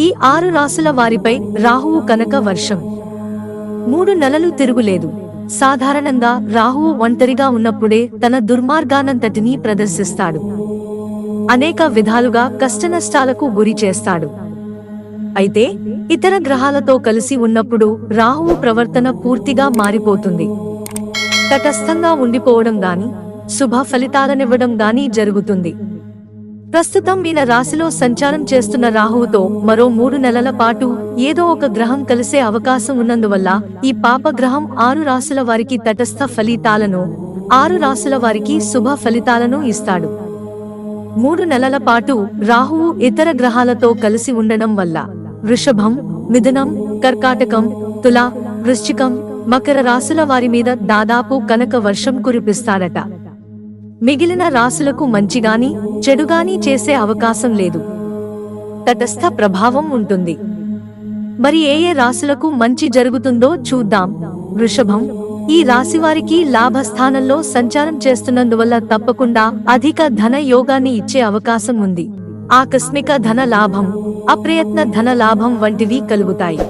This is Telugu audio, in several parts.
ఈ ఆరు రాసుల వారిపై రాహువు కనక వర్షం. మూడు నెలలు తిరుగులేదు సాధారణంగా రాహువు ఒంటరిగా ఉన్నప్పుడే తన దుర్మార్గానంతటినీ ప్రదర్శిస్తాడు. అనేక విధాలుగా కష్టనష్టాలకు గురి చేస్తాడు. అయితే ఇతర గ్రహాలతో కలిసి ఉన్నప్పుడు రాహువు ప్రవర్తన పూర్తిగా మారిపోతుంది. తటస్థంగా ఉండిపోవడం గాని శుభ ఫలితాలనివ్వడం గాని జరుగుతుంది. ప్రస్తుతం వీళ్ళ రాశిలో సంచారం చేస్తున్న రాహువుతో మరో మూడు నెలల పాటు ఏదో ఒక గ్రహం కలిసే అవకాశం ఉన్నందువల్ల ఈ పాప గ్రహం ఆరు రాశుల వారికి తటస్థ ఫలితాలను ఆరు రాశుల వారికి శుభ ఫలితాలను ఇస్తాడు. మూడు నెలల పాటు రాహువు ఇతర గ్రహాలతో కలిసి ఉండడం వల్ల వృషభం మిథునం కర్కాటకం తుల వృశ్చికం మకర రాశుల వారి మీద దాదాపు కనక వర్షం కురిపిస్తాడట మిగిలిన రాశులకు మంచిగాని చెడుగాని చేసే అవకాశం లేదు. తటస్థ ప్రభావం ఉంటుంది. మరి ఏ ఏ రాశులకు మంచి జరుగుతుందో చూద్దాం. వృషభం ఈ రాశివారికి లాభస్థానంలో సంచారం చేస్తున్నందువల్ల తప్పకుండా అధిక ధన యోగాన్ని ఇచ్చే అవకాశం ఉంది. ఆకస్మిక ధన లాభం అప్రయత్న ధన లాభం వంటివి కలుగుతాయి.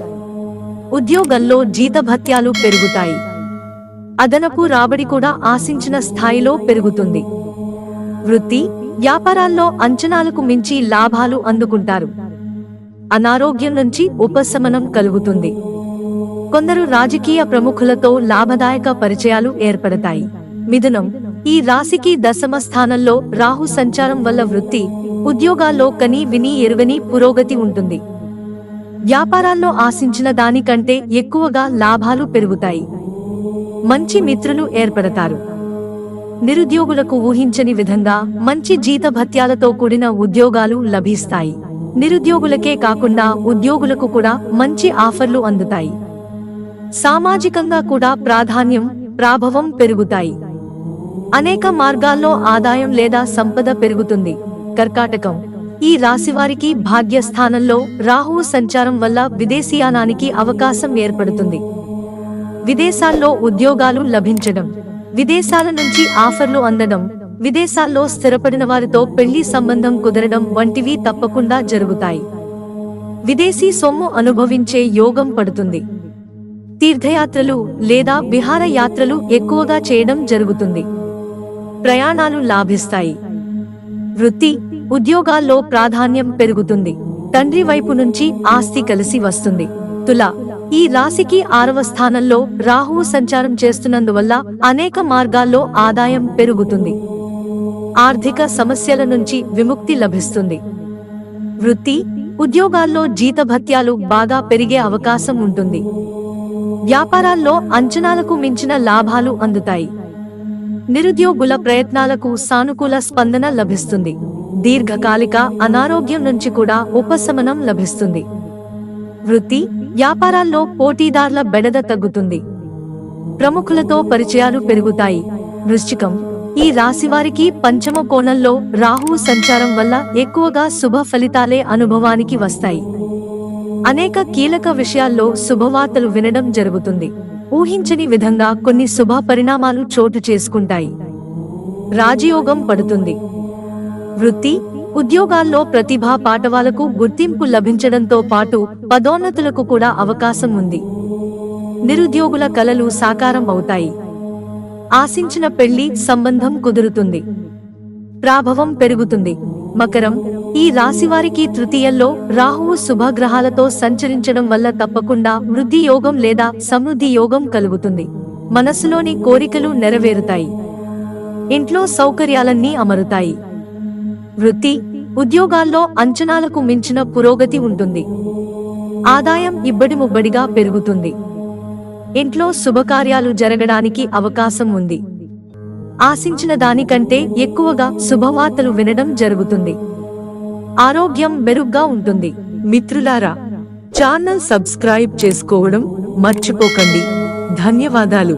ఉద్యోగంలో జీతభత్యాలు పెరుగుతాయి. అదనపు రాబడి కూడా ఆశించిన స్థాయిలో పెరుగుతుంది. వృత్తి వ్యాపారాల్లో అంచనాలకు మించి లాభాలు అందుకుంటారు. అనారోగ్యం నుంచి ఉపశమనం కలుగుతుంది. కొందరు రాజకీయ ప్రముఖులతో లాభదాయక పరిచయాలు ఏర్పడతాయి. మిథునం ఈ రాశికి దశమ స్థానంలో రాహు సంచారం వల్ల వృత్తి ఉద్యోగాల్లో కని విని ఎరువని పురోగతి ఉంటుంది. వ్యాపారాల్లో ఆశించిన దానికంటే ఎక్కువగా లాభాలు పెరుగుతాయి. మంచి మిత్రులు ఏర్పడతారు. నిరుద్యోగులకు ఊహించని విధంగా మంచి జీతభత్యాలతో కూడిన ఉద్యోగాలు లభిస్తాయి. నిరుద్యోగులకే కాకుండా ఉద్యోగులకు కూడా మంచి ఆఫర్లు అందుతాయి. సామాజికంగా కూడా ప్రాధాన్యం ప్రాభవం పెరుగుతాయి. అనేక మార్గాల్లో ఆదాయం లేదా సంపద పెరుగుతుంది. కర్కాటకం. ఈ రాశివారికి భాగ్యస్థానంలో రాహువు సంచారం వల్ల విదేశీయానానికి అవకాశం ఏర్పడుతుంది. విదేశాల్లో ఉద్యోగాలు లభించడం విదేశాల నుంచి ఆఫర్లు అందడం విదేశాల్లో స్థిరపడిన వారితో పెళ్ళి సంబంధం కుదరడం వంటివి తప్పకుండా జరుగుతాయి. విదేశీ సొమ్ము అనుభవించే యోగం పడుతుంది. తీర్థయాత్రలు లేదా విహారయాత్రలు ఎక్కువగా చేయడం జరుగుతుంది. ప్రయాణాలు లాభిస్తాయి. వృత్తి ఉద్యోగాల్లో ప్రాధాన్యం పెరుగుతుంది. తండ్రి వైపు నుంచి ఆస్తి కలిసి వస్తుంది. తుల ఈ రాశికి ఆరవ స్థానంలో రాహువు సంచారం చేస్తున్నందువల్ల అనేక మార్గాల్లో ఆదాయం పెరుగుతుంది. ఆర్థిక సమస్యల నుంచి విముక్తి లభిస్తుంది. వృత్తి ఉద్యోగాల్లో జీతభత్యాలు బాగా పెరిగే అవకాశం ఉంటుంది. వ్యాపారాల్లో అంచనాలకు మించిన లాభాలు అందుతాయి. నిరుద్యోగుల ప్రయత్నాలకు సానుకూల స్పందన లభిస్తుంది. దీర్ఘకాలిక అనారోగ్యం నుంచి కూడా ఉపశమనం లభిస్తుంది. వృత్తి వ్యాపారాల్లో పోటీదారుల బెడద తగ్గుతుంది. ప్రముఖులతో పరిచయాలు పెరుగుతాయి. వృశ్చికం ఈ రాశివారికి పంచమ కోణంలో రాహు సంచారం వల్ల ఎక్కువగా శుభ ఫలితాలే అనుభవానికి వస్తాయి. అనేక కీలక విషయాల్లో శుభవార్తలు వినడం జరుగుతుంది. ఊహించని విధంగా కొన్ని శుభ పరిణామాలు చోటు చేసుకుంటాయి. రాజయోగం పడుతుంది. వృత్తి ఉద్యోగాల్లో ప్రతిభా పాఠవాలకు గుర్తింపు లభించడంతో పాటు పదోన్నతులకు కూడా అవకాశం ఉంది. నిరుద్యోగుల కలలు సాకారం అవుతాయి. ఆశించిన పెళ్ళి సంబంధం కుదురుతుంది. ప్రాభవం పెరుగుతుంది. మకరం ఈ రాశివారికి తృతీయంలో రాహువు శుభగ్రహాలతో సంచరించడం వల్ల తప్పకుండా వృద్ధి యోగం లేదా సమృద్ధి యోగం కలుగుతుంది. మనస్సులోని కోరికలు నెరవేరుతాయి. ఇంట్లో సౌకర్యాలన్నీ అమరుతాయి. వృత్తి ఉద్యోగాల్లో అంచనాలకు మించిన పురోగతి ఉంటుంది. ఆదాయం ఇబ్బడి ముబ్బడిగా పెరుగుతుంది. ఇంట్లో శుభకార్యాలు జరగడానికి అవకాశం ఉంది. ఆశించిన దానికంటే ఎక్కువగా శుభవార్తలు వినడం జరుగుతుంది. ఆరోగ్యం మెరుగ్గా ఉంటుంది. మిత్రులారా ఛానల్ సబ్స్క్రైబ్ చేసుకోవడం మర్చిపోకండి. ధన్యవాదాలు.